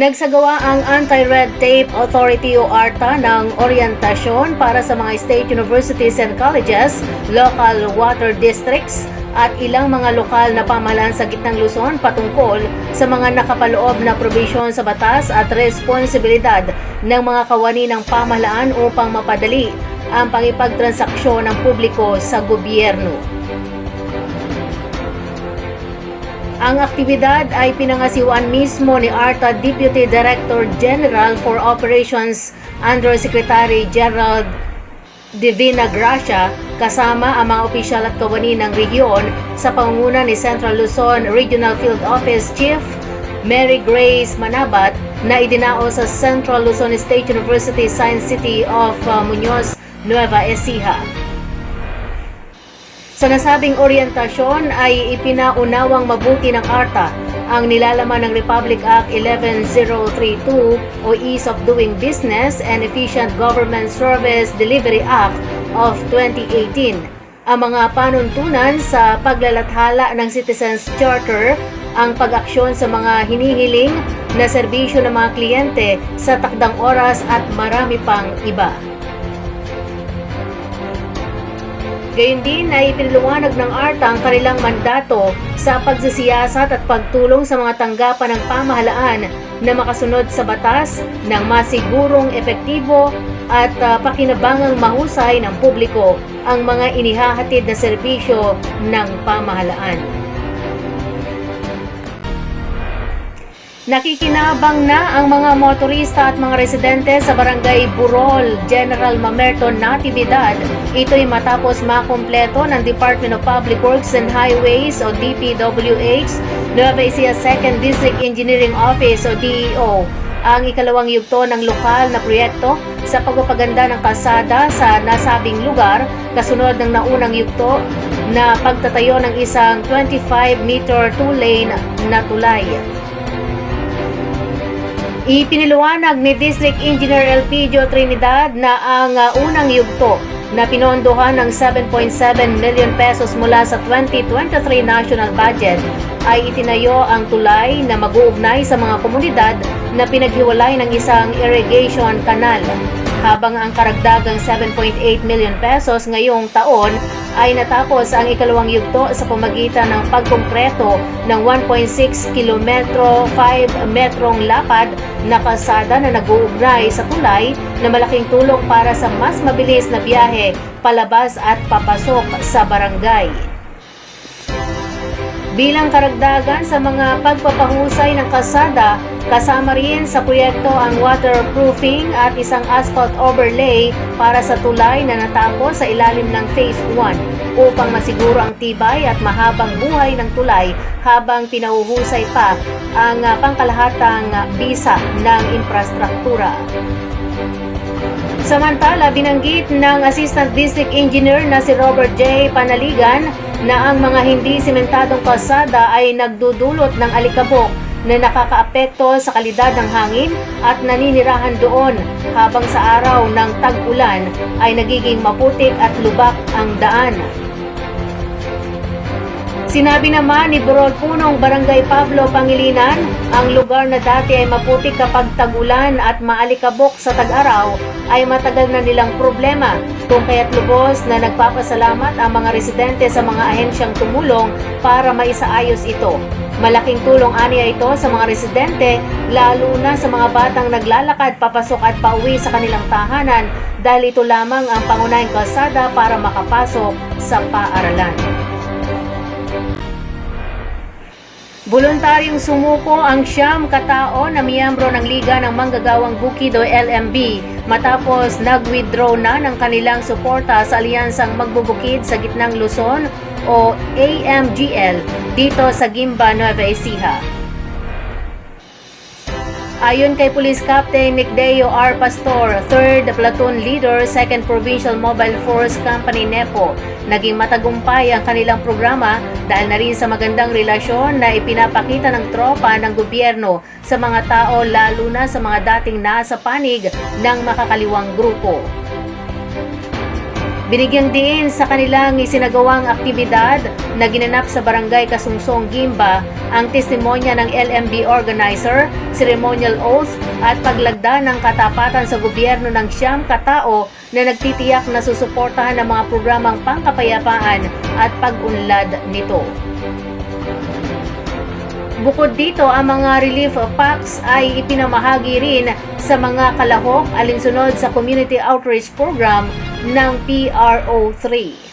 Nagsagawa ang Anti-Red Tape Authority o ARTA ng orientasyon para sa mga state universities and colleges, local water districts, at ilang mga lokal na pamahalaan sa gitnang Luzon patungkol sa mga nakapaloob na probisyon sa batas at responsibilidad ng mga kawani ng pamahalaan upang mapadali ang pangipagtransaksyon ng publiko sa gobyerno. Ang aktibidad ay pinangasiwan mismo ni ARTA Deputy Director General for Operations Undersecretary Gerald Divina Gracia kasama ang mga opisyal at kawani ng rehiyon sa pangunguna ni Central Luzon Regional Field Office Chief Mary Grace Manabat na idinao sa Central Luzon State University Science City of uh, Muñoz, Nueva Ecija. Sa nasabing orientasyon ay ipinaunawang mabuti ng ARTA ang nilalaman ng Republic Act 11032 o Ease of Doing Business and Efficient Government Service Delivery Act of 2018. Ang mga panuntunan sa paglalathala ng Citizens Charter, ang pag-aksyon sa mga hinihiling na serbisyo ng mga kliyente sa takdang oras at marami pang iba. Gayun din ay piniliwanag ng ARTA ang kanilang mandato sa pagsisiyasat at pagtulong sa mga tanggapan ng pamahalaan na makasunod sa batas ng masigurong epektibo at uh, pakinabangang mahusay ng publiko ang mga inihahatid na serbisyo ng pamahalaan. Nakikinabang na ang mga motorista at mga residente sa barangay Burol, General Mamerto, Natividad. Ito'y matapos makumpleto ng Department of Public Works and Highways o DPWH, Nueva Ecija 2nd District Engineering Office o DEO ang ikalawang yugto ng lokal na proyekto sa pagpapaganda ng kalsada sa nasabing lugar kasunod ng naunang yugto na pagtatayo ng isang 25-meter two-lane na tulay. Ipiniliwanag ni District Engineer Elpidio Trinidad na ang uh, unang yugto na pinondohan ng 7.7 million pesos mula sa 2023 national budget ay itinayo ang tulay na mag-uugnay sa mga komunidad na pinaghiwalay ng isang irrigation canal. Habang ang karagdagang 7.8 million pesos ngayong taon ay natapos ang ikalawang yugto sa pamagitan ng pagkonkreto ng 1.6 kilometro 5 metrong lapad na kalsada na nag-uugnay sa tulay na malaking tulong para sa mas mabilis na biyahe palabas at papasok sa barangay. Bilang karagdagan sa mga pagpapahusay ng kalsada, kasama rin sa proyekto ang waterproofing at isang asphalt overlay para sa tulay na natapos sa ilalim ng Phase 1 upang masiguro ang tibay at mahabang buhay ng tulay habang pinahuhusay pa ang ah, pangkalahatang ah, bisa ng infrastruktura. Samantala, binanggit ng Assistant District Engineer na si Robert J. Panaligan na ang mga hindi simentadong kalsada ay nagdudulot ng alikabok na nakakaapekto sa kalidad ng hangin at naninirahan doon habang sa araw ng tag-ulan ay nagiging maputik at lubak ang daan. Sinabi naman ni Burol Punong Barangay Pablo Pangilinan, ang lugar na dati ay maputik kapag tag-ulan at maalikabok sa tag-araw ay matagal na nilang problema kung kaya't lubos na nagpapasalamat ang mga residente sa mga ahensyang tumulong para maisaayos ito. Malaking tulong aniya ito sa mga residente, lalo na sa mga batang naglalakad papasok at pauwi sa kanilang tahanan dahil ito lamang ang pangunahing kalsada para makapasok sa paaralan. Voluntaryong sumuko ang siyam katao na miyembro ng Liga ng Manggagawang Bukido LMB matapos nag-withdraw na ng kanilang suporta sa Alyansang Magbubukid sa Gitnang Luzon o AMGL dito sa Gimba, Nueva Ecija. Ayon kay Police Captain Nicdeo R. Pastor, 3rd Platoon Leader, 2nd Provincial Mobile Force Company NEPO, naging matagumpay ang kanilang programa dahil na rin sa magandang relasyon na ipinapakita ng tropa ng gobyerno sa mga tao lalo na sa mga dating nasa panig ng makakaliwang grupo. Binigyang diin sa kanilang isinagawang aktibidad na ginanap sa Barangay Kasungsong, Gimba ang testimonya ng LMB organizer, ceremonial oath at paglagda ng katapatan sa gobyerno ng siyam katao na nagtitiyak na susuportahan ng mga programang pangkapayapaan at pag-unlad nito. Bukod dito, ang mga relief packs ay ipinamahagi rin sa mga kalahok alinsunod sa Community Outreach Program ng PRO3.